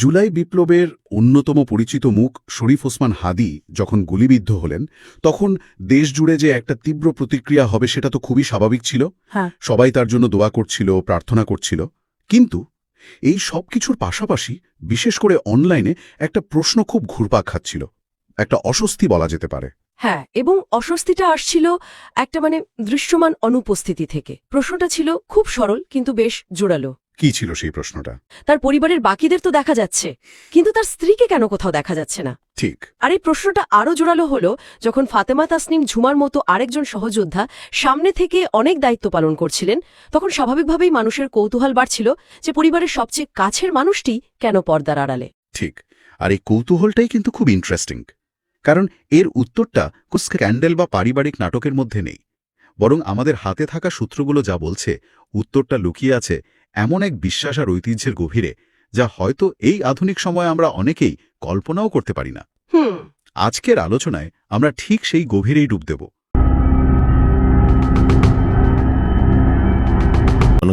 জুলাই বিপ্লবের অন্যতম পরিচিত মুখ শরীফ ওসমান হাদি যখন গুলিবিদ্ধ হলেন তখন দেশ জুড়ে যে একটা তীব্র প্রতিক্রিয়া হবে সেটা তো খুবই স্বাভাবিক ছিল। হ্যাঁ। সবাই তার জন্য দোয়া করছিল প্রার্থনা করছিল। কিন্তু এই সব কিছুর পাশাপাশি বিশেষ করে অনলাইনে একটা প্রশ্ন খুব ঘুরপাক খাচ্ছিল। একটা অস্বস্তি বলা যেতে পারে। হ্যাঁ এবং অস্বস্তিটা আসছিল একটা মানে দৃশ্যমান অনুপস্থিতি থেকে। প্রশ্নটা ছিল খুব সরল কিন্তু বেশ জোরালো। কি ছিল সেই প্রশ্নটা? তার পরিবারের বাকিদের তো দেখা যাচ্ছে কিন্তু তার স্ত্রীকে কেন কোথাও দেখা যাচ্ছে না? ঠিক। আর এই প্রশ্নটা আরও জোরালো হলো যখন ফাতেমা তাসনিম ঝুমার মতো আরেকজন সহযোদ্ধা সামনে থেকে অনেক দায়িত্ব পালন করছিলেন তখন স্বাভাবিকভাবেই মানুষের কৌতূহল বাড়ছিল যে পরিবারের সবচেয়ে কাছের মানুষটি কেন পর্দার আড়ালে। ঠিক। আর এই কৌতূহলটাই কিন্তু খুব ইন্টারেস্টিং কারণ এর উত্তরটা কোন স্ক্যান্ডেল বা পারিবারিক নাটকের মধ্যে নেই। বরং আমাদের হাতে থাকা সূত্রগুলো যা বলছে উত্তরটা লুকিয়ে আছে এমন এক বিশ্বাস আর ঐতিহ্যের গভীরে যা হয়তো এই আধুনিক সময়ে আমরা অনেকেই কল্পনাও করতে পারি না। হুম। আজকের আলোচনায় আমরা ঠিক সেই গভীরেই ডুব দেব।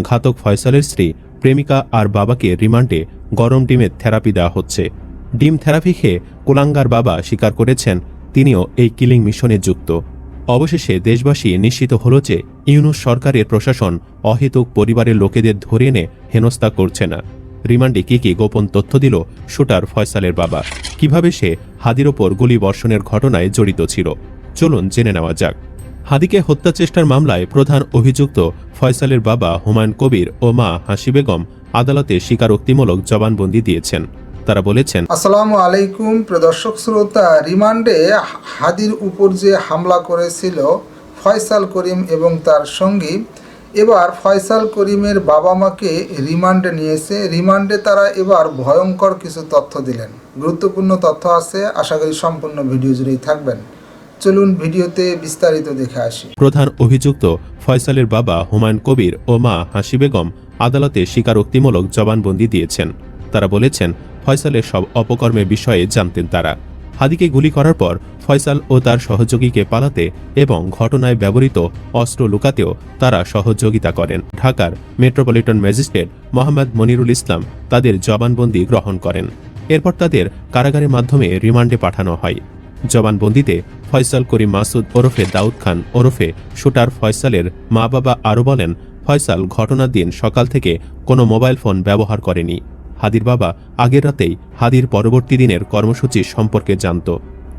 ঘাতক ফয়সালের স্ত্রী প্রেমিকা আর বাবাকে রিমান্ডে গরম ডিমের থেরাপি দেওয়া হচ্ছে। ডিম থেরাপি খেয়ে কোলাঙ্গার বাবা স্বীকার করেছেন তিনিও এই কিলিং মিশনে যুক্ত। অবশেষে দেশবাসী নিশ্চিত হল যে ইউনুস সরকারের প্রশাসন অহেতুক পরিবারের লোকেদের ধরে এনে হেনস্থা করছে না। রিমান্ডে কি কি গোপন তথ্য দিল শুটার ফয়সালের বাবা। কীভাবে সে হাদির ওপর গুলি বর্ষণের ঘটনায় জড়িত ছিল? চলুন জেনে নেওয়া যাক। হাদিকে হত্যা চেষ্টার মামলায় প্রধান অভিযুক্ত ফয়সালের বাবা হুমায়ুন কবির ও মা হাসি বেগম আদালতে স্বীকারোক্তিমূলক জবানবন্দি দিয়েছেন। তারা বলেছেন, আসসালামু আলাইকুম প্রদর্শক শ্রোতা, রিমান্ডে হাদির উপর যে হামলা করেছিল ফয়সাল করিম এবং তার সঙ্গী। এবার ফয়সাল করিমের বাবা মাকে রিমান্ডে নিয়েছে। রিমান্ডে তারা এবার ভয়ঙ্কর কিছু তথ্য দিলেন। গুরুত্বপূর্ণ তথ্য আছে, আশা করি সম্পূর্ণ ভিডিও জুড়েই থাকবেন। চলুন ভিডিওতে বিস্তারিত দেখে আসি। প্রধান অভিযুক্ত ফয়সালের বাবা হুমায়ুন কবির ও মা হাসি বেগম আদালতে স্বীকারোক্তিমূলক জবানবন্দি দিয়েছেন। তারা বলেছেন, ফয়সালের সব অপকর্মের বিষয়ে জানতেন তারা। হাদিকে গুলি করার পর ফয়সাল ও তার সহযোগীকে পালাতে এবং ঘটনায় ব্যবহৃত অস্ত্র লুকাতেও তারা সহযোগিতা করেন। ঢাকার মেট্রোপলিটন ম্যাজিস্ট্রেট মোহাম্মদ মনিরুল ইসলাম তাদের জবানবন্দি গ্রহণ করেন। এরপর তাদের কারাগারের মাধ্যমে রিমান্ডে পাঠানো হয়। জবানবন্দিতে ফয়সাল করিম মাসুদ ওরফে দাউদ খান ওরফে শুটার ফয়সালের মা বাবা আরও বলেন, ফয়সাল ঘটনার দিন সকাল থেকে কোনো মোবাইল ফোন ব্যবহার করেনি। হাদির বাবা আগের রাতেই হাদির পরবর্তী দিনের কর্মসূচি সম্পর্কে জানত।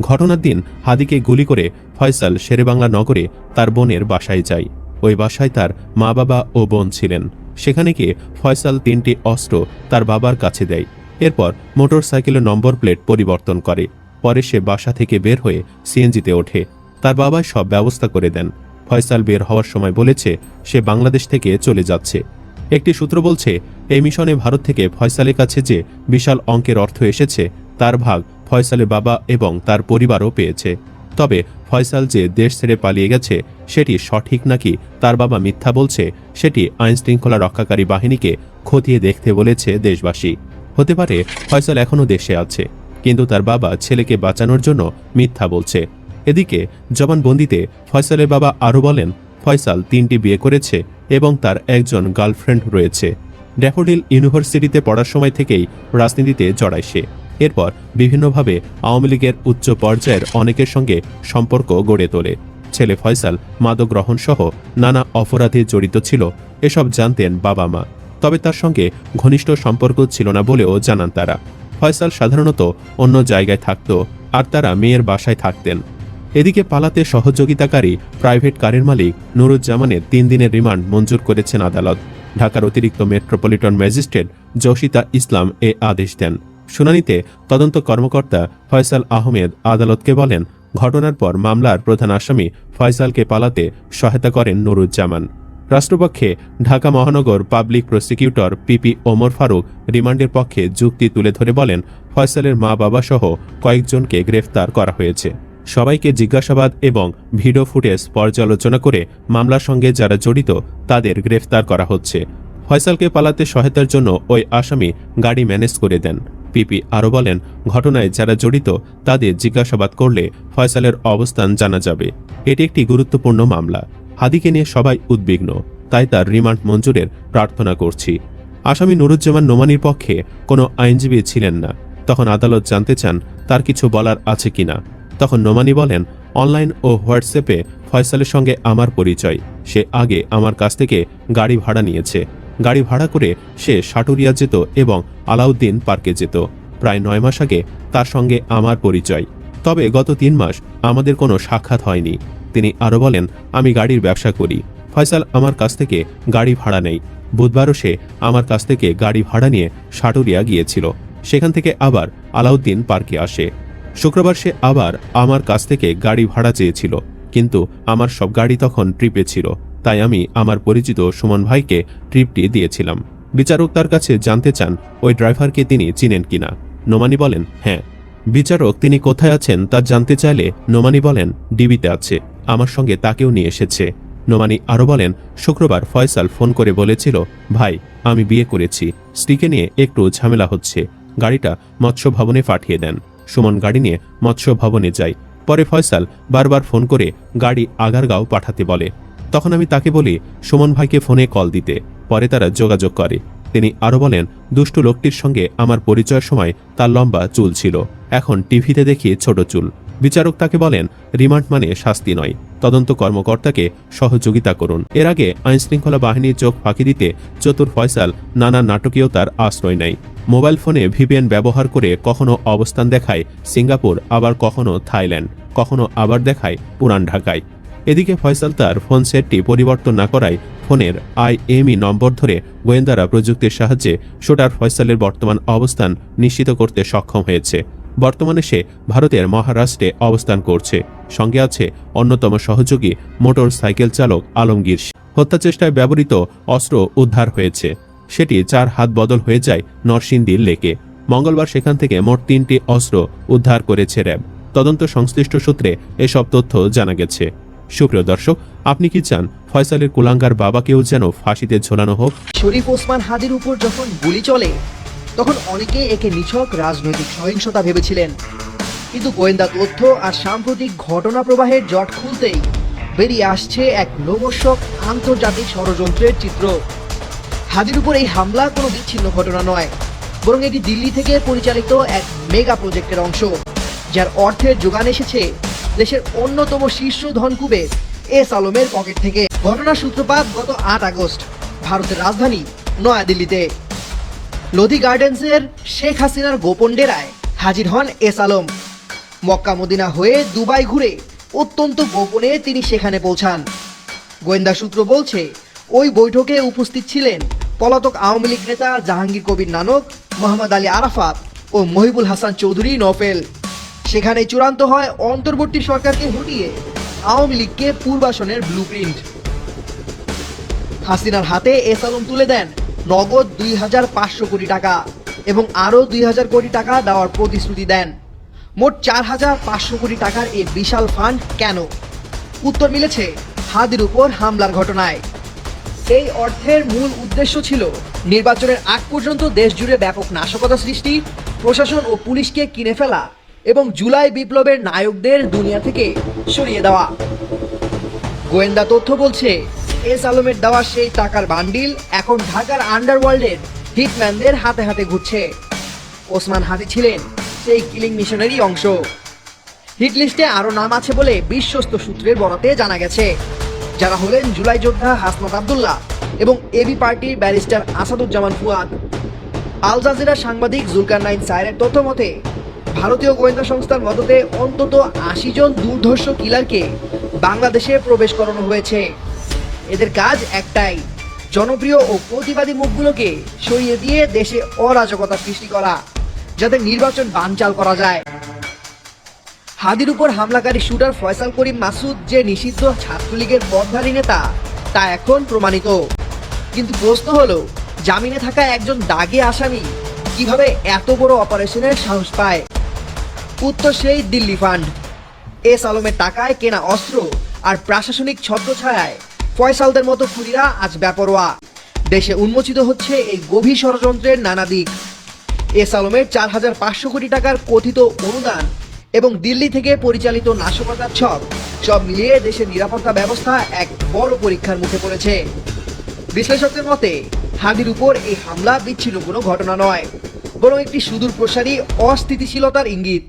ঘটনার দিন হাদিকে গুলি করে ফয়সাল শেরেবাংলা নগরে তার বোনের বাসায় যায়। ওই বাসায় তার মা বাবা ও বোন ছিলেন। সেখানে গিয়ে ফয়সাল তিনটি অস্ত্র তার বাবার কাছে দেয়। এরপর মোটরসাইকেলের নম্বর প্লেট পরিবর্তন করে। পরে সে বাসা থেকে বের হয়ে সিএনজিতে ওঠে। তার বাবা সব ব্যবস্থা করে দেন। ফয়সাল বের হওয়ার সময় বলেছে, সে বাংলাদেশ থেকে চলে যাচ্ছে। একটি সূত্র বলছে, এই মিশনে ভারত থেকে ফয়সালের কাছে যে বিশাল অঙ্কের অর্থ এসেছে, তার ভাগ ফয়সালের বাবা এবং তার পরিবারও পেয়েছে। তবে ফয়সাল যে দেশ ছেড়ে পালিয়ে গেছে, সেটি সঠিক নাকি তার বাবা মিথ্যা বলছে, সেটি আইনশৃঙ্খলা রক্ষাকারী বাহিনীকে খতিয়ে দেখতে বলেছে দেশবাসী। হতে পারে ফয়সাল এখনও দেশে আছে, কিন্তু তার বাবা ছেলেকে বাঁচানোর জন্য মিথ্যা বলছে। এদিকে জবানবন্দিতে ফয়সালের বাবা আরও বলেন, ফয়সাল তিনটি বিয়ে করেছে এবং তার একজন গার্লফ্রেন্ড রয়েছে। ড্যাফোডিল ইউনিভার্সিটিতে পড়ার সময় থেকেই রাজনীতিতে জড়ায় সে। এরপর বিভিন্নভাবে আওয়ামী লীগের উচ্চ পর্যায়ের অনেকের সঙ্গে সম্পর্ক গড়ে তোলে। ছেলে ফয়সাল, মাদক গ্রহণ সহ নানা অপরাধে জড়িত ছিল, এসব জানতেন বাবা মা। তবে তার সঙ্গে ঘনিষ্ঠ সম্পর্ক ছিল না বলেও জানান তারা। ফয়সাল সাধারণত অন্য জায়গায় থাকত আর তারা মেয়ের বাসায় থাকতেন। এদিকে পালাতে সহযোগিতাকারী প্রাইভেট কারের মালিক নুরুজ্জামানের তিন দিনের রিমান্ড মঞ্জুর করেছেন আদালত। ঢাকার অতিরিক্ত মেট্রোপলিটন ম্যাজিস্ট্রেট জসিতা ইসলাম এ আদেশ দেন। শুনানিতে তদন্ত কর্মকর্তা ফয়সাল আহমেদ আদালতকে বলেন, ঘটনার পর মামলার প্রধান আসামি ফয়সালকে পালাতে সহায়তা করেন নুরুজ্জামান। রাষ্ট্রপক্ষে ঢাকা মহানগর public prosecutor PP Omar Faruk রিমান্ডের পক্ষে যুক্তি তুলে ধরে বলেন, ফয়সালের মা বাবা সহ কয়েকজনকে গ্রেফতার করা হয়েছে। সবাইকে জিজ্ঞাসাবাদ এবং ভিডিও ফুটেজ পর্যালোচনা করে মামলার সঙ্গে যারা জড়িত তাদের গ্রেফতার করা হচ্ছে। ফয়সালকে পালাতে সহায়তার জন্য ওই আসামি গাড়ি ম্যানেজ করে দেন। পিপি আরও বলেন, ঘটনায় যারা জড়িত তাদের জিজ্ঞাসাবাদ করলে ফয়সালের অবস্থান জানা যাবে। এটি একটি গুরুত্বপূর্ণ মামলা। হাদিকে নিয়ে সবাই উদ্বিগ্ন। তাই তার রিমান্ড মঞ্জুরের প্রার্থনা করছি। আসামি নুরুজ্জামান নোমানির পক্ষে কোনো আইনজীবী ছিলেন না। তখন আদালত জানতে চান তার কিছু বলার আছে কিনা। তখন নোমানি বলেন, অনলাইন ও হোয়াটসঅ্যাপে ফয়সালের সঙ্গে আমার পরিচয়। সে আগে আমার কাছ থেকে গাড়ি ভাড়া নিয়েছে। গাড়ি ভাড়া করে সে সাটুরিয়া যেত এবং আলাউদ্দিন পার্কে যেত। প্রায় নয় মাস আগে তার সঙ্গে আমার পরিচয়। তবে গত তিন মাস আমাদের কোনো সাক্ষাৎ হয়নি। তিনি আরও বলেন, আমি গাড়ির ব্যবসা করি। ফয়সাল আমার কাছ থেকে গাড়ি ভাড়া নেই। বুধবারও সে আমার কাছ থেকে গাড়ি ভাড়া নিয়ে সাটুরিয়া গিয়েছিল। সেখান থেকে আবার আলাউদ্দিন পার্কে আসে। শুক্রবার সে আবার আমার কাছ থেকে গাড়ি ভাড়া চেয়েছিল। কিন্তু আমার সব গাড়ি তখন ট্রিপে ছিল। তাই আমি আমার পরিচিত সুমন ভাইকে ট্রিপটি দিয়েছিলাম। বিচারক তার কাছে জানতে চান, ওই ড্রাইভারকে তিনি চিনেন কিনা। নোমানি বলেন হ্যাঁ। বিচারক, তিনি কোথায় আছেন তা জানতে চাইলে নোমানি বলেন, ডিবিতে আছে, আমার সঙ্গে তাকেও নিয়ে এসেছে। নোমানি আরও বলেন, শুক্রবার ফয়সাল ফোন করে বলেছিল, ভাই, আমি বিয়ে করেছি, স্ত্রীকে নিয়ে একটু ঝামেলা হচ্ছে, গাড়িটা মৎস্য ভবনে পাঠিয়ে দেন। সুমন, গাড়ি নিয়ে মৎস্য ভবনে যায় পরে ফয়সাল বারবার ফোন করে গাড়ি আগারগাঁও পাঠাতে বলে। তখন আমি তাকে বলি, সুমন ভাইকে ফোনে কল দিতে। পরে তারা যোগাযোগ করে। তিনি আরও বলেন, দুষ্টু লোকটির সঙ্গে আমার পরিচয়ের সময় তার লম্বা চুল ছিল। এখন টিভিতে দেখি ছোট চুল। বিচারক তাকে বলেন, রিমান্ড মানে শাস্তি নয়। তদন্ত কর্মকর্তাকে সহযোগিতা করুন। এর আগে আইনশৃঙ্খলা বাহিনীর চোখ ফাঁকি দিতে চতুর ফয়সাল নানা নাটকীয়তার আশ্রয় নেয়। মোবাইল ফোনে ভিপিএন ব্যবহার করে কখনো অবস্থান দেখায় সিঙ্গাপুর, আবার কখনো থাইল্যান্ড, কখনো আবার দেখায় পুরান ঢাকায়। এদিকে ফয়সাল তার ফোন সেটটি পরিবর্তন না করায় ফোনের আইএমই নম্বর ধরে গোয়েন্দারা প্রযুক্তির সাহায্যে শোটার ফয়সালের বর্তমান অবস্থান নিশ্চিত করতে সক্ষম হয়েছে। বর্তমানে সে ভারতের মহারাষ্ট্রে অবস্থান করছে। সঙ্গে আছে অন্যতম সহযোগী মোটর সাইকেল চালক আলমগীর হত্যা চেষ্টায় ব্যবহৃত অস্ত্র উদ্ধার হয়েছে। সেটি চার হাত বদল হয়ে যায় নরসিংদীর লেকে। মঙ্গলবার সেখান থেকে মোট তিনটি অস্ত্র উদ্ধার করেছে র্যাব। তদন্ত সংশ্লিষ্ট সূত্রে এসব তথ্য জানা গেছে। সুপ্রিয় দর্শক, আপনি কি চান ফয়সালের কুলাঙ্গার বাবাকেও যেন ফাঁসিতে ঝোলানো হোক? শরীফ ওসমান হাদির উপর যখন গুলি চলে, তখন অনেকে একে নিছক রাজনৈতিক সহিংসতা ভেবেছিলেন। কিন্তু গোয়েন্দা তথ্য আর সাম্প্রতিক ঘটনা প্রবাহের জট খুলতেই বেরিয়ে আসছে এক নবস্বক আন্তর্জাতিক ষড়যন্ত্রের চিত্র। হাদির উপর এই হামলা কোনো বিচ্ছিন্ন ঘটনা নয়, বরং এটি দিল্লি থেকে পরিচালিত এক মেগা প্রজেক্টের অংশ, যার অর্থের যোগান এসেছে দেশের অন্যতম শীর্ষ ধনকুবের এস আলমের পকেট থেকে ঘটনার সূত্রপাত গত আট আগস্ট, ভারতের রাজধানী নয়াদিল্লিতে। লোধি গার্ডেন্সের শেখ হাসিনার গোপন ডেরায় হাজির হন এস আলম। মক্কা মদিনা হয়ে দুবাই ঘুরে অত্যন্ত গোপনে তিনি সেখানে পৌঁছান। গোয়েন্দা সূত্র বলছে, ওই বৈঠকে উপস্থিত ছিলেন পলাতক আওয়ামী লীগ নেতা জাহাঙ্গীর কবির নানক, মোহাম্মদ আলী আরাফাত ও মহিবুল হাসান চৌধুরী নফেল সেখানে চূড়ান্ত হয় অন্তর্বর্তী সরকারকে হটিয়ে আওয়ামী লীগকে পূর্বাসনের ব্লুপ্রিন্ট হাসিনার হাতে এস আলম তুলে দেন নগদ দুই হাজার পাঁচশো কোটি টাকা এবং আরও দুই হাজার কোটি টাকা দেওয়ার প্রতিশ্রুতি দেন। মোট চার হাজার পাঁচশো কোটি টাকার এই বিশাল ফান্ড কেন? উত্তর মিলেছে হাদির উপর হামলার ঘটনায়। এই অর্থের মূল উদ্দেশ্য ছিল নির্বাচনের আগ পর্যন্ত দেশ জুড়ে ব্যাপক নাশকতা সৃষ্টি, প্রশাসন ও পুলিশকে কিনে ফেলা এবং জুলাই বিপ্লবের নায়কদের দুনিয়া থেকে সরিয়ে দেওয়া। গোয়েন্দা তথ্য বলছে, এস আলমের দেওয়া সেই টাকার বান্ডিল এখন ঢাকার আন্ডারওয়ার্ল্ডের হিটম্যানদের হাতে হাতে ঘুরছে। ওসমান হাদি ছিলেন সেই কিলিং মিশনেরই অংশ। হিটলিস্টে আরও নাম আছে বলে বিশ্বস্ত সূত্রের বরাতে জানা গেছে। যারা হলেন জুলাই যোদ্ধা হাসনাত আবদুল্লাহ এবং এবি পার্টির barrister Asaduzzaman Fuad. Al Jazeera সাংবাদিক জুলকার নাইন সায়ের তথ্য মতে ভারতীয় গোয়েন্দা সংস্থার মদতে অন্তত আশি জন দুর্ধর্ষ কিলারকে বাংলাদেশে প্রবেশ করানো হয়েছে। এদের কাজ একটাই, জনপ্রিয় ও প্রতিবাদী মুখগুলোকে সরিয়ে দিয়ে দেশে অরাজকতা সৃষ্টি করা, যাতে নির্বাচন বানচাল করা যায়। হাদির উপর হামলাকারী শুটার ফয়সাল করিম মাসুদ যে নিষিদ্ধ ছাত্রলীগের পদধারী নেতা, তা এখন প্রমাণিত। কিন্তু প্রশ্ন হলো, জামিনে থাকা একজন দাগে আসামি কীভাবে এত বড় অপারেশনের সাহস পায়? উত্তর সেই দিল্লি ফান্ড এস আলমের টাকায় কেনা অস্ত্র আর প্রশাসনিক ছত্রছায়ায় ফয়সালদের মতো খুনিরা আজ ব্যাপরোয়া দেশে উন্মোচিত হচ্ছে এই গভীর ষড়যন্ত্রের নানা দিক। এস আলমের চার হাজার পাঁচশো কোটি টাকার কথিত অনুদান এবং দিল্লি থেকে পরিচালিত নাশকতার ছক সব মিলিয়ে দেশের নিরাপত্তা ব্যবস্থা এক বড় পরীক্ষার মুখে পড়েছে। বিশ্লেষকদের মতে হাদির উপর এই হামলা বিচ্ছিন্ন কোনো ঘটনা নয়, বরং একটি সুদূর প্রসারী অস্থিতিশীলতার ইঙ্গিত।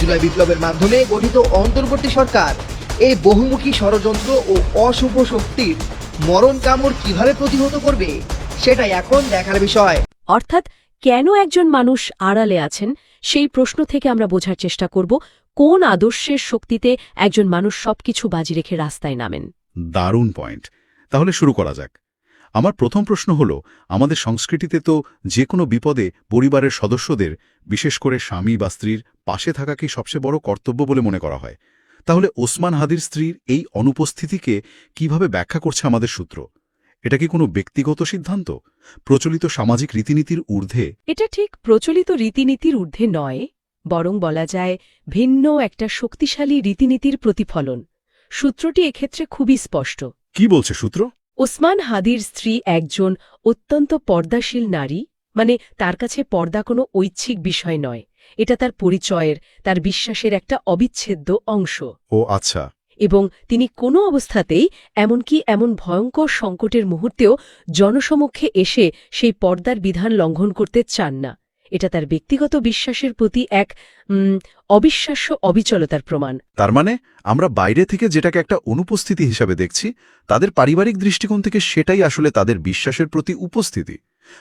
জুলাই বিপ্লবের মাধ্যমে গঠিত অন্তর্বর্তী সরকার। এই বহুমুখী ষড়যন্ত্র ও অশুভ শক্তির মরণ কামড় কীভাবে প্রতিহত করবে সেটাই এখন দেখার বিষয়। অর্থাৎ কেন একজন মানুষ আড়ালে আছেন সেই প্রশ্ন থেকে আমরা বোঝার চেষ্টা করব কোন আদর্শের শক্তিতে একজন মানুষ সবকিছু বাজি রেখে রাস্তায় নামেন। দারুণ পয়েন্ট। তাহলে শুরু করা যাক। আমার প্রথম প্রশ্ন হল আমাদের সংস্কৃতিতে তো যে কোনো বিপদে পরিবারের সদস্যদের বিশেষ করে স্বামী বা স্ত্রীর পাশে থাকাকেই সবচেয়ে বড় কর্তব্য বলে মনে করা হয়। তাহলে ওসমান হাদির স্ত্রীর এই অনুপস্থিতিকে কীভাবে ব্যাখ্যা করছে আমাদের সূত্র? এটা কি কোনো ব্যক্তিগত সিদ্ধান্ত? প্রচলিত সামাজিক রীতিনীতির ঊর্ধ্বে? এটা ঠিক প্রচলিত রীতিনীতির ঊর্ধ্বে নয় বরং বলা যায় ভিন্ন একটা শক্তিশালী রীতিনীতির প্রতিফলন। সূত্রটি এক্ষেত্রে খুবই স্পষ্ট। কি বলছে সূত্র? ওসমান হাদির স্ত্রী একজন অত্যন্ত পর্দাশীল নারী মানে তার কাছে পর্দা কোনো ঐচ্ছিক বিষয় নয়। এটা তার পরিচয়ের তার বিশ্বাসের একটা অবিচ্ছেদ্য অংশ। ও আচ্ছা। এবং তিনি কোনো অবস্থাতেই এমনকি এমন ভয়ঙ্কর সংকটের মুহূর্তেও জনসমক্ষে এসে সেই পর্দার বিধান লঙ্ঘন করতে চান না। এটা তার ব্যক্তিগত বিশ্বাসের প্রতি এক অবিশ্বাস্য অবিচলতার প্রমাণ। তার মানে আমরা বাইরে থেকে যেটাকে একটা অনুপস্থিতি হিসাবে দেখছি তাদের পারিবারিক দৃষ্টিকোণ থেকে সেটাই আসলে তাদের বিশ্বাসের প্রতি উপস্থিতি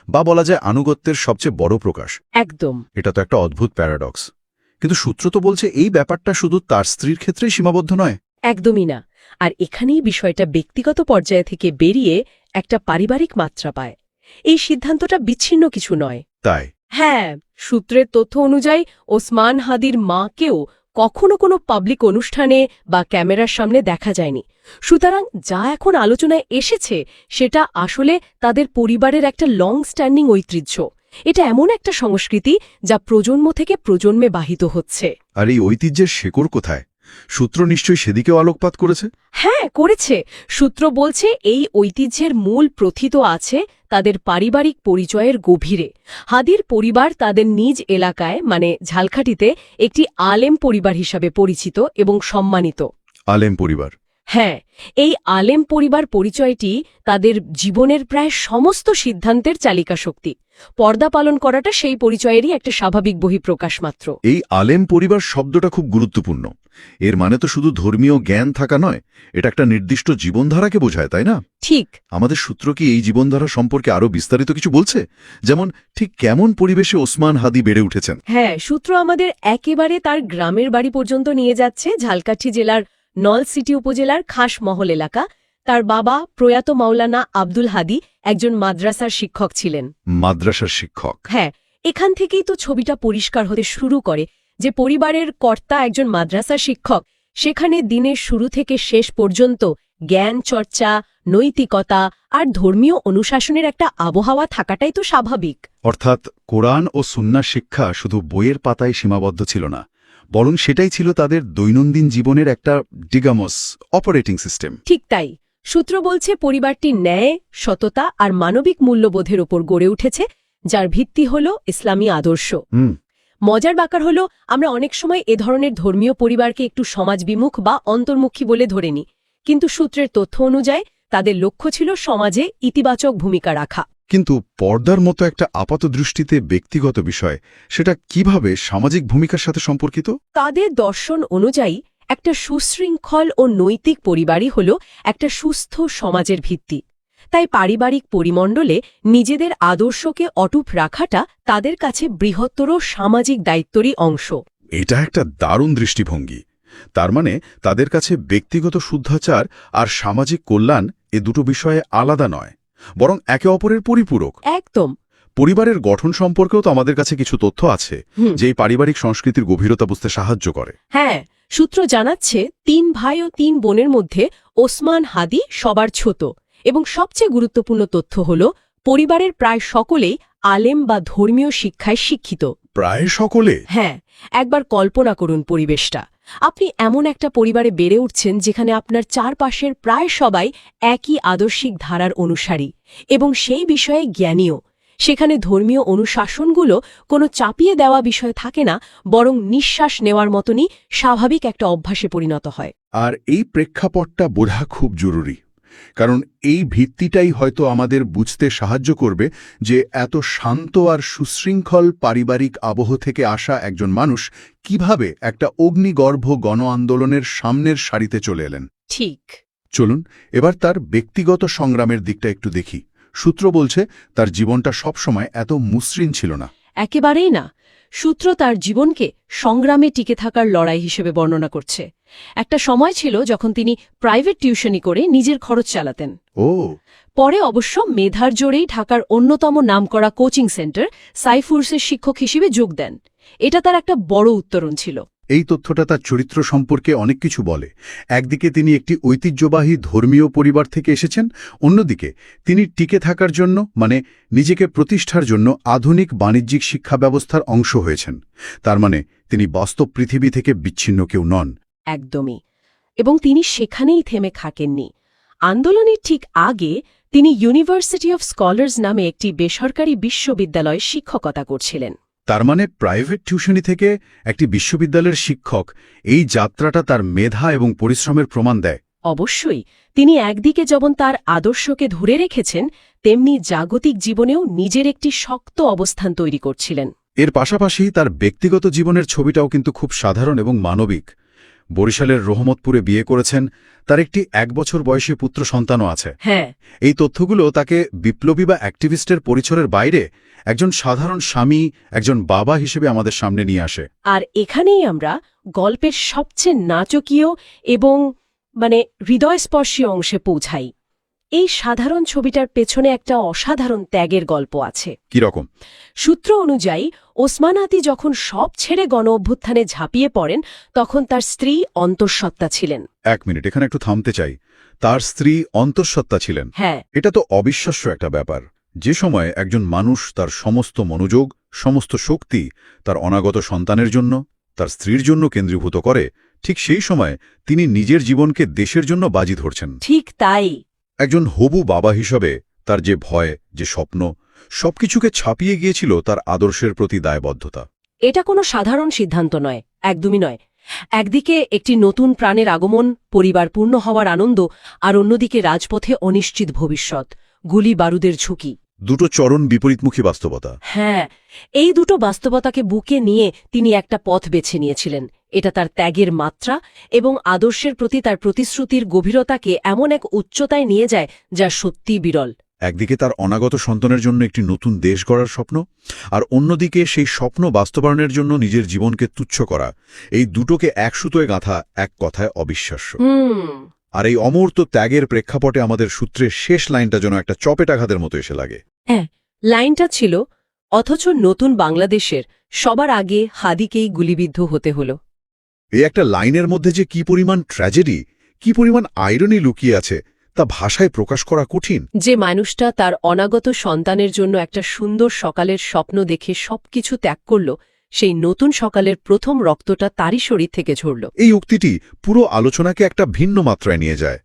বা বলা যায় আনুগত্যের সবচেয়ে বড় প্রকাশ। একদম। এটা তো একটা অদ্ভুত প্যারাডক্স। কিন্তু সূত্র তো বলছে এই ব্যাপারটা শুধু তার স্ত্রীর ক্ষেত্রেই সীমাবদ্ধ নয়। একদমই না। আর এখানেই বিষয়টা ব্যক্তিগত পর্যায় থেকে বেরিয়ে একটা পারিবারিক মাত্রা পায়। এই সিদ্ধান্তটা বিচ্ছিন্ন কিছু নয়। তাই। হ্যাঁ সূত্রের তথ্য অনুযায়ী ওসমান হাদির মাকেও কখনো কোনো পাবলিক অনুষ্ঠানে বা ক্যামেরার সামনে দেখা যায়নি। সুতরাং যা এখন আলোচনায় এসেছে, সেটা আসলে তাদের পরিবারের একটা লং স্ট্যান্ডিং ঐতিহ্য। এটা এমন একটা সংস্কৃতি যা প্রজন্ম থেকে প্রজন্মে বাহিত হচ্ছে। আর এই ঐতিহ্যের শেকড় কোথায়? সূত্র নিশ্চয়ই সেদিকেও আলোকপাত করেছে? হ্যাঁ করেছে। সূত্র বলছে এই ঐতিহ্যের মূল প্রথিত আছে তাদের পারিবারিক পরিচয়ের গভীরে। হাদির পরিবার তাদের নিজ এলাকায় মানে ঝালখাটিতে একটি আলেম পরিবার হিসাবে পরিচিত এবং সম্মানিত। আলেম পরিবার। হ্যাঁ এই আলেম পরিবার পরিচয়টি তাদের জীবনের প্রায় সমস্ত সিদ্ধান্তের চালিকা শক্তি। পর্দা পালন করাটা সেই পরিচয়েরই একটা স্বাভাবিক বহিঃপ্রকাশ মাত্র। এই আলেম পরিবার শব্দটা খুব গুরুত্বপূর্ণ। এর মানে তো শুধু ধর্মীয় জ্ঞান থাকা নয় এটা একটা নির্দিষ্ট জীবনধারাকে বোঝায় তাই না? ঠিক। আমাদের সূত্র কি এই জীবনধারা সম্পর্কে আরও বিস্তারিত কিছু বলছে? যেমন ঠিক কেমন পরিবেশে ওসমান হাদি বেড়ে উঠেছেন? হ্যাঁ সূত্র আমাদের একেবারে তার গ্রামের বাড়ি পর্যন্ত নিয়ে যাচ্ছে ঝালকাঠি জেলার নল সিটি উপজেলার খাস মহল এলাকা। তার বাবা প্রয়াত মাওলানা আব্দুল হাদি একজন মাদ্রাসার শিক্ষক ছিলেন। মাদ্রাসার শিক্ষক। হ্যাঁ এখান থেকেই তো ছবিটা পরিষ্কার হতে শুরু করে যে পরিবারের কর্তা একজন মাদ্রাসা শিক্ষক। সেখানে দিনের শুরু থেকে শেষ পর্যন্ত জ্ঞান চর্চা নৈতিকতা আর ধর্মীয় অনুশাসনের একটা আবহাওয়া থাকাটাই তো স্বাভাবিক। অর্থাৎ কোরআন ও সুন্না শিক্ষা শুধু বইয়ের পাতায় সীমাবদ্ধ ছিল না বরং সেটাই ছিল তাদের দৈনন্দিন জীবনের একটা ডিগামস অপারেটিং সিস্টেম। ঠিক তাই। সূত্র বলছে পরিবারটি ন্যায় সততা আর মানবিক মূল্যবোধের ওপর গড়ে উঠেছে যার ভিত্তি হল ইসলামী আদর্শ। মজার বাকার হল আমরা অনেক সময় এ ধরনের ধর্মীয় পরিবারকে একটু সমাজবিমুখ বা অন্তর্মুখী বলে ধরে নিই কিন্তু সূত্রের তথ্য অনুযায়ী তাদের লক্ষ্য ছিল সমাজে ইতিবাচক ভূমিকা রাখা। কিন্তু পর্দার মতো একটা আপাত দৃষ্টিতে ব্যক্তিগত বিষয় সেটা কীভাবে সামাজিক ভূমিকার সাথে সম্পর্কিত? তাদের দর্শন অনুযায়ী একটা সুশৃঙ্খল ও নৈতিক পরিবারই হল একটা সুস্থ সমাজের ভিত্তি। তাই পারিবারিক পরিমণ্ডলে নিজেদের আদর্শকে অটুপ রাখাটা তাদের কাছে বৃহত্তর সামাজিক দায়িত্বরই অংশ। এটা একটা দারুণ দৃষ্টিভঙ্গি। তার মানে তাদের কাছে ব্যক্তিগত শুদ্ধাচার আর সামাজিক কল্যাণ এ দুটো বিষয়ে আলাদা নয়। বরং একে অপরের পরিপূরক। একদম। পরিবারের গঠন সম্পর্কেও তো আমাদের কাছে কিছু তথ্য আছে। যে এই পারিবারিক সংস্কৃতির গভীরতা বুঝতে সাহায্য করে। হ্যাঁ সূত্র জানাচ্ছে তিন ভাই ও তিন বোনের মধ্যে ওসমান হাদি সবার ছোট এবং সবচেয়ে গুরুত্বপূর্ণ তথ্য হল পরিবারের প্রায় সকলেই আলেম বা ধর্মীয় শিক্ষায় শিক্ষিত। প্রায় সকলে? হ্যাঁ একবার কল্পনা করুন পরিবেশটা। আপনি এমন একটা পরিবারে বেড়ে উঠছেন যেখানে আপনার চারপাশের প্রায় সবাই একই আদর্শিক ধারার অনুসারী এবং সেই বিষয়ে জ্ঞানীয় সেখানে ধর্মীয় অনুশাসনগুলো কোনো চাপিয়ে দেওয়া বিষয় থাকে না, বরং নিঃশ্বাস নেওয়ার মতনই স্বাভাবিক একটা অভ্যাসে পরিণত হয়। আর এই প্রেক্ষাপটটা বোঝা খুব জরুরি। কারণ এই ভিত্তিটাই হয়তো আমাদের বুঝতে সাহায্য করবে যে এত শান্ত আর সুশৃঙ্খল পারিবারিক আবহ থেকে আসা একজন মানুষ কীভাবে একটা অগ্নিগর্ভ গণ আন্দোলনের সামনের সারিতে চলে এলেন। ঠিক। চলুন এবার তার ব্যক্তিগত সংগ্রামের দিকটা একটু দেখি। সূত্র বলছে তার জীবনটা সবসময় এত মসৃণ ছিল না। একেবারেই না। সূত্র তার জীবনকে সংগ্রামে টিকে থাকার লড়াই হিসেবে বর্ণনা করছে। একটা সময় ছিল যখন তিনি প্রাইভেট টিউশনি করে নিজের খরচ চালাতেন। ও। পরে অবশ্য মেধার জোরেই ঢাকার অন্যতম নামকরা কোচিং সেন্টার সাইফুর্সের শিক্ষক হিসেবে যোগ দেন। এটা তার একটা বড় উত্তরণ ছিল। এই তথ্যটা তার চরিত্র সম্পর্কে অনেক কিছু বলে। একদিকে তিনি একটি ঐতিহ্যবাহী ধর্মীয় পরিবার থেকে এসেছেন, অন্যদিকে তিনি টিকে থাকার জন্য মানে নিজেকে প্রতিষ্ঠার জন্য আধুনিক বাণিজ্যিক শিক্ষা ব্যবস্থার অংশ হয়েছেন। তার মানে তিনি বাস্তব পৃথিবী থেকে বিচ্ছিন্ন কেউ নন। একদমই। এবং তিনি সেখানেই থেমে থাকেননি। আন্দোলনের ঠিক আগে তিনি ইউনিভার্সিটি অফ স্কলার্স নামে একটি বেসরকারি বিশ্ববিদ্যালয়ে শিক্ষকতা করছিলেন। তার মানে প্রাইভেট টিউশনি থেকে একটি বিশ্ববিদ্যালয়ের শিক্ষক এই যাত্রাটা তার মেধা এবং পরিশ্রমের প্রমাণ দেয়। অবশ্যই তিনি একদিকে যেমন তার আদর্শকে ধরে রেখেছেন তেমনি জাগতিক জীবনেও নিজের একটি শক্ত অবস্থান তৈরি করছিলেন। এর পাশাপাশি তার ব্যক্তিগত জীবনের ছবিটাও কিন্তু খুব সাধারণ এবং মানবিক। বরিশালের রহমতপুরে বিয়ে করেছেন তার একটি এক বছর বয়সী পুত্র সন্তানও আছে। হ্যাঁ। এই তথ্যগুলো তাকে বিপ্লবী বা অ্যাক্টিভিস্টের পরিচয়ের বাইরে একজন সাধারণ স্বামী একজন বাবা হিসেবে আমাদের সামনে নিয়ে আসে। আর এখানেই আমরা গল্পের সবচেয়ে নাচকীয় এবং মানে হৃদয়স্পর্শী অংশে পৌঁছাই। এই সাধারণ ছবিটার পেছনে একটা অসাধারণ ত্যাগের গল্প আছে। কীরকম সূত্র অনুযায়ী ওসমানাতি যখন সব ছেড়ে গণ অভ্যুত্থানে ঝাঁপিয়ে পড়েন তখন তার স্ত্রী অন্তঃসত্ত্বা ছিলেন। এক মিনিট এখানে একটু থামতে চাই। তার স্ত্রী অন্তঃসত্ত্বা ছিলেন। হ্যাঁ। এটা তো অবিশ্বাস্য একটা ব্যাপার। যে সময় একজন মানুষ তার সমস্ত মনোযোগ সমস্ত শক্তি তার অনাগত সন্তানের জন্য তার স্ত্রীর জন্য কেন্দ্রীভূত করে ঠিক সেই সময় তিনি নিজের জীবনকে দেশের জন্য বাজি ধরছেন। ঠিক তাই। একজন হবু বাবা হিসাবে তার যে ভয় যে স্বপ্ন সবকিছুকে ছাপিয়ে গিয়েছিল তার আদর্শের প্রতি দায়বদ্ধতা। এটা কোনো সাধারণ সিদ্ধান্ত নয় একদমই নয়। একদিকে একটি নতুন প্রাণের আগমন পরিবার পূর্ণ হওয়ার আনন্দ আর অন্যদিকে রাজপথে অনিশ্চিত ভবিষ্যৎ গুলি বারুদের ঝুঁকি। দুটো চরণ বিপরীতমুখী বাস্তবতা। হ্যাঁ এই দুটো বাস্তবতাকে বুকে নিয়ে তিনি একটা পথ বেছে নিয়েছিলেন। এটা তার ত্যাগের মাত্রা এবং আদর্শের প্রতি তার প্রতিশ্রুতির গভীরতাকে এমন এক উচ্চতায় নিয়ে যায় যা সত্যিই বিরল। একদিকে তার অনাগত সন্তানের জন্য একটি নতুন দেশ গড়ার স্বপ্ন আর অন্যদিকে সেই স্বপ্ন বাস্তবায়নের জন্য নিজের জীবনকে তুচ্ছ করা। এই দুটোকে এক সুতোয় গাঁথা এক কথায় অবিশ্বাস্য। আর এই অমূর্ত ত্যাগের প্রেক্ষাপটে আমাদের সূত্রের শেষ লাইনটা যেন একটা চপেটাঘাতের মতো এসে লাগে। লাইনটা ছিল অথচ নতুন বাংলাদেশের সবার আগে হাদিকেই গুলিবিদ্ধ হতে হল। এই একটা লাইনের মধ্যে যে কি পরিমাণ ট্র্যাজেডি কি পরিমাণ আইরনি লুকিয়ে আছে তা ভাষায় প্রকাশ করা কঠিন। যে মানুষটা তার অনাগত সন্তানের জন্য একটা সুন্দর সকালের স্বপ্ন দেখে সবকিছু ত্যাগ করল সেই নতুন সকালের প্রথম রক্তটা তারই শরীর থেকে ঝরল। এই উক্তিটি পুরো আলোচনাকে একটা ভিন্ন মাত্রায় নিয়ে যায়।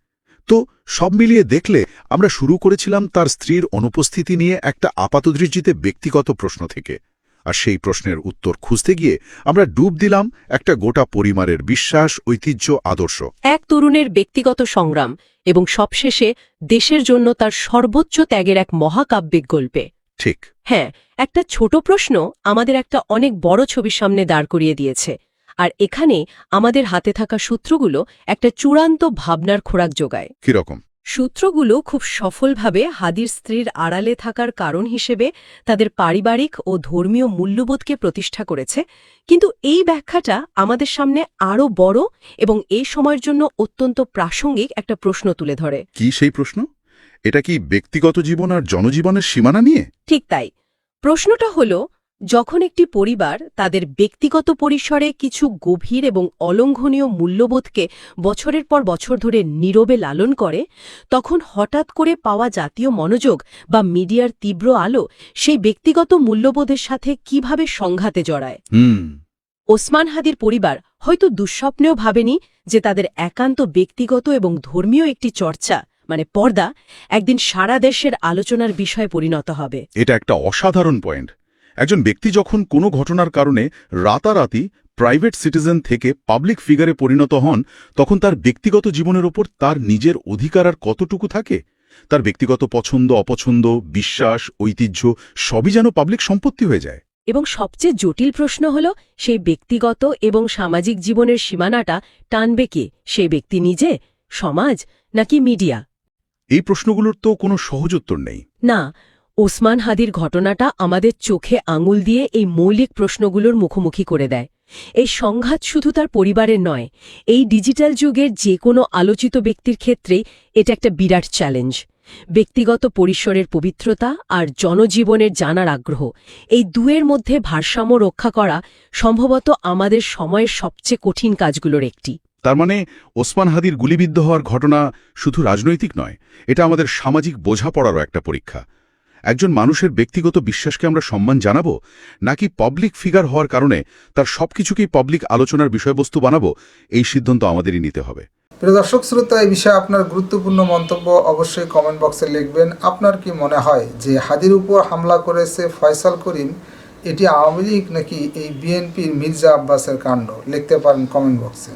তো সব মিলিয়ে দেখলে আমরা শুরু করেছিলাম তার স্ত্রীর অনুপস্থিতি নিয়ে একটা আপাতদৃষ্টিতে ব্যক্তিগত প্রশ্ন থেকে। আর সেই প্রশ্নের উত্তর খুঁজতে গিয়ে আমরা ডুব দিলাম একটা গোটা পরিমারের বিশ্বাস ঐতিহ্য আদর্শ। এক তরুণের ব্যক্তিগত সংগ্রাম এবং সবশেষে দেশের জন্য তার সর্বোচ্চ ত্যাগের এক মহাকাব্যিক গল্পে। ঠিক। হ্যাঁ একটা ছোট প্রশ্ন আমাদের একটা অনেক বড় ছবির সামনে দাঁড় করিয়ে দিয়েছে। আর এখানে আমাদের হাতে থাকা সূত্রগুলো একটা চূড়ান্ত ভাবনার খোরাক যোগায়। কীরকম? সূত্রগুলো খুব সফলভাবে হাদির স্ত্রীর আড়ালে থাকার কারণ হিসেবে তাদের পারিবারিক ও ধর্মীয় মূল্যবোধকে প্রতিষ্ঠা করেছে কিন্তু এই ব্যাখ্যাটা আমাদের সামনে আরও বড় এবং এই সময়ের জন্য অত্যন্ত প্রাসঙ্গিক একটা প্রশ্ন তুলে ধরে। কি সেই প্রশ্ন? এটা কি ব্যক্তিগত জীবন আর জনজীবনের সীমানা নিয়ে? ঠিক তাই। প্রশ্নটা হল যখন একটি পরিবার তাদের ব্যক্তিগত পরিসরে কিছু গভীর এবং অলঙ্ঘনীয় মূল্যবোধকে বছরের পর বছর ধরে নীরবে লালন করে তখন হঠাৎ করে পাওয়া জাতীয় মনোযোগ বা মিডিয়ার তীব্র আলো সেই ব্যক্তিগত মূল্যবোধের সাথে কীভাবে সংঘাতে জড়ায়? হুম। ওসমান হাদির পরিবার হয়তো দুঃস্বপ্নেও ভাবেনি যে তাদের একান্ত ব্যক্তিগত এবং ধর্মীয় একটি চর্চা মানে পর্দা একদিন সারা দেশের আলোচনার বিষয়ে পরিণত হবে। এটা একটা অসাধারণ পয়েন্ট। একজন ব্যক্তি যখন কোনো ঘটনার কারণে রাতারাতি প্রাইভেট সিটিজেন থেকে পাবলিক ফিগারে পরিণত হন তখন তার ব্যক্তিগত জীবনের ওপর তার নিজের অধিকার আর কতটুকু থাকে? তার ব্যক্তিগত পছন্দ অপছন্দ বিশ্বাস ঐতিহ্য সবই যেন পাবলিক সম্পত্তি হয়ে যায়। এবং সবচেয়ে জটিল প্রশ্ন হল সেই ব্যক্তিগত এবং সামাজিক জীবনের সীমানাটা টানবে কে? সেই ব্যক্তি নিজে? সমাজ? নাকি মিডিয়া এই প্রশ্নগুলোর তো কোনো সহজ উত্তর নেই। না ওসমান হাদির ঘটনাটা আমাদের চোখে আঙুল দিয়ে এই মৌলিক প্রশ্নগুলোর মুখোমুখি করে দেয়। এই সংঘাত শুধু তার পরিবারের নয়, এই ডিজিটাল যুগের যে কোনো আলোচিত ব্যক্তির ক্ষেত্রেই এটা একটা বিরাট চ্যালেঞ্জ। ব্যক্তিগত পরিসরের পবিত্রতা আর জনজীবনের জানার আগ্রহ, এই দুয়ের মধ্যে ভারসাম্য রক্ষা করা সম্ভবত আমাদের সময়ের সবচেয়ে কঠিন কাজগুলোর একটি। তার মানে ওসমান হাদির গুলিবিদ্ধ হওয়ার ঘটনা শুধু রাজনৈতিক নয়, এটা আমাদের সামাজিক বোঝাপড়ারও একটা পরীক্ষা। একজন মানুষের ব্যক্তিগত বিশ্বাসকে আমরা সম্মান জানাব, নাকি পাবলিক ফিগার হওয়ার কারণে তার সবকিছুকেই পাবলিক আলোচনার বিষয়বস্তু বানাবো, এই সিদ্ধান্ত আমাদেরই নিতে হবে। প্রিয় দর্শক, শ্রোতা, এই বিষয়ে আপনার গুরুত্বপূর্ণ মন্তব্য অবশ্যই কমেন্ট বক্সে লিখবেন। আপনার কি মনে হয় যে হাদির উপর হামলা করেছে ফয়সাল করিম? এটি আওয়ামী লীগ নাকি এই বিএনপির মির্জা আব্বাসের কাণ্ড? লিখতে পারেন কমেন্ট বক্সে